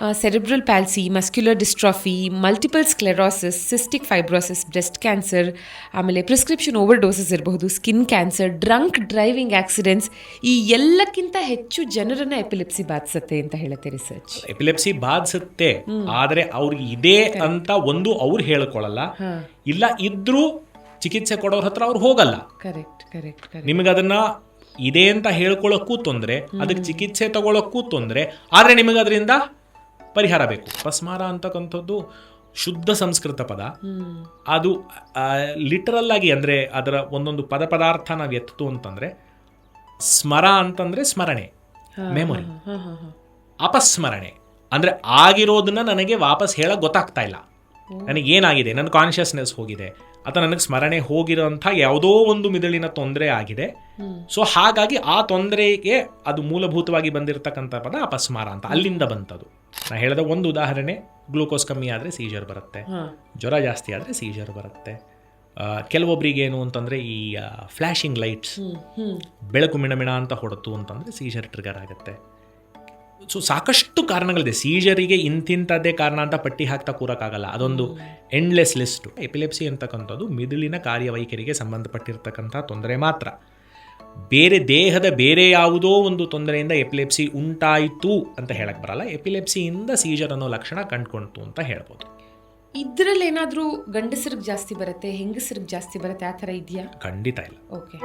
Cerebral palsy muscular dystrophy multiple sclerosis cystic fibrosis breast cancer ಆಮೇಲೆ prescription over doses ಇರಬಹುದು skin cancer drunk driving accidents ಈ ಎಲ್ಲಕ್ಕಿಂತ ಹೆಚ್ಚು ಜನರನ್ನ ಎಪಿಲೆಪ್ಸಿ ಬಾಧಿಸುತ್ತೆ ಅಂತ ಹೇಳುತ್ತೆ ರಿಸರ್ಚ್ ಎಪಿಲೆಪ್ಸಿ ಬಾಧಿಸುತ್ತೆ ಆದರೆ ಅವ್ರಿಗೆ ಇದೆ ಅಂತ ಒಂದು ಅವ್ರು ಹೇಳ್ಕೊಳ್ಳಲ್ಲ. ಇಲ್ಲ ಇದ್ರೂ ಚಿಕಿತ್ಸೆ ಕೊಡೋರ ಹತ್ರ ಅವ್ರು ಹೋಗಲ್ಲ. ಕರೆಕ್ಟ್ ಕರೆಕ್ಟ್ ಕರೆಕ್ಟ್ ನಿಮಗೆ ಅದನ್ನ ಇದೆ ಅಂತ ಹೇಳ್ಕೊಳ್ಳೋಕ್ಕೂ ತೊಂದರೆ ಅದಕ್ಕೆ ಚಿಕಿತ್ಸೆ ತಗೊಳ್ಳೋಕ್ಕೂ ತೊಂದರೆ ಆದರೆ ನಿಮಗೆ ಅದರಿಂದ ಪರಿಹಾರ ಬೇಕು ಪಸ್ಮಾರ ಅಂತಕ್ಕಂಥದ್ದು ಶುದ್ಧ ಸಂಸ್ಕೃತ ಪದ. ಅದು ಲಿಟರಲ್ ಆಗಿ ಅಂದರೆ ಅದರ ಒಂದೊಂದು ಪದ ಪದಾರ್ಥ ನಾವು ಎತ್ತು ಅಂತಂದ್ರೆ ಸ್ಮರ ಅಂತಂದ್ರೆ ಸ್ಮರಣೆ ಮೆಮೊರಿ ಅಪಸ್ಮರಣೆ. ಅಂದ್ರೆ ಆಗಿರೋದನ್ನ ನನಗೆ ವಾಪಸ್ ಹೇಳೋಕೆ ಗೊತ್ತಾಗ್ತಾ ಇಲ್ಲ. ನನಗೆ ಏನಾಗಿದೆ ನನ್ನ ಕಾನ್ಷಿಯಸ್ನೆಸ್ ಹೋಗಿದೆ. ಅಥವಾ ನನಗೆ ಸ್ಮರಣೆ ಹೋಗಿರೋಂಥ ಯಾವುದೋ ಒಂದು ಮಿದುಳಿನ ತೊಂದರೆ ಆಗಿದೆ. ಸೊ ಹಾಗಾಗಿ ಆ ತೊಂದರೆಗೆ ಅದು ಮೂಲಭೂತವಾಗಿ ಬಂದಿರತಕ್ಕಂಥ ಪದ ಅಪಸ್ಮಾರ ಅಂತ ಅಲ್ಲಿಂದ ಬಂತದು. ನಾ ಹೇಳಿದ ಒಂದು ಉದಾಹರಣೆ ಗ್ಲೂಕೋಸ್ ಕಮ್ಮಿ ಆದರೆ ಸೀಜರ್ ಬರುತ್ತೆ. ಜ್ವರ ಜಾಸ್ತಿ ಆದರೆ ಸೀಜರ್ ಬರುತ್ತೆ. ಕೆಲವೊಬ್ರಿಗೆ ಏನು ಅಂತಂದರೆ ಈ ಫ್ಲ್ಯಾಶಿಂಗ್ ಲೈಟ್ಸ್ ಬೆಳಕು ಮಿಣಮಿಣ ಅಂತ ಹೊಡೆತು ಅಂತಂದರೆ ಸೀಜರ್ ಟ್ರಿಗರ್ ಆಗುತ್ತೆ. ಸೊ ಸಾಕಷ್ಟು ಕಾರಣಗಳಿದೆ. ಸೀಜರಿಗೆ ಇಂತಿಂಥದ್ದೇ ಕಾರಣ ಅಂತ ಪಟ್ಟಿ ಹಾಕ್ತಾ ಕೂರೋಕ್ಕಾಗಲ್ಲ. ಅದೊಂದು ಎಂಡ್ಲೆಸ್ ಲಿಸ್ಟು ಎಪಿಲೆಪ್ಸಿ ಅಂತಕ್ಕಂಥದ್ದು ಮಿದುಳಿನ ಕಾರ್ಯವೈಖರಿಗೆ ಸಂಬಂಧಪಟ್ಟಿರ್ತಕ್ಕಂಥ ತೊಂದರೆ ಮಾತ್ರ. ಬೇರೆ ದೇಹದ ಬೇರೆ ಯಾವುದೋ ಒಂದು ತೊಂದರೆಯಿಂದ ಎಪಿಲೆಪ್ಸಿ ಉಂಟಾಯಿತು ಅಂತ ಹೇಳಕ್ಕೆ ಬರಲ್ಲ. ಎಪಿಲೆಪ್ಸಿಯಿಂದ ಸೀಜರ್ ಅನ್ನೋ ಲಕ್ಷಣ ಕಂಡುಕೊಂತು ಅಂತ ಹೇಳ್ಬೋದು. ಇದರಲ್ಲಿ ಏನಾದರೂ ಗಂಡಸರಿಗೆ ಜಾಸ್ತಿ ಬರುತ್ತೆ ಹೆಂಗಸರಿಗೆ ಜಾಸ್ತಿ ಬರುತ್ತೆ ಆ ಥರ ಇದೆಯಾ? ಖಂಡಿತ ಇಲ್ಲ. ಓಕೆ.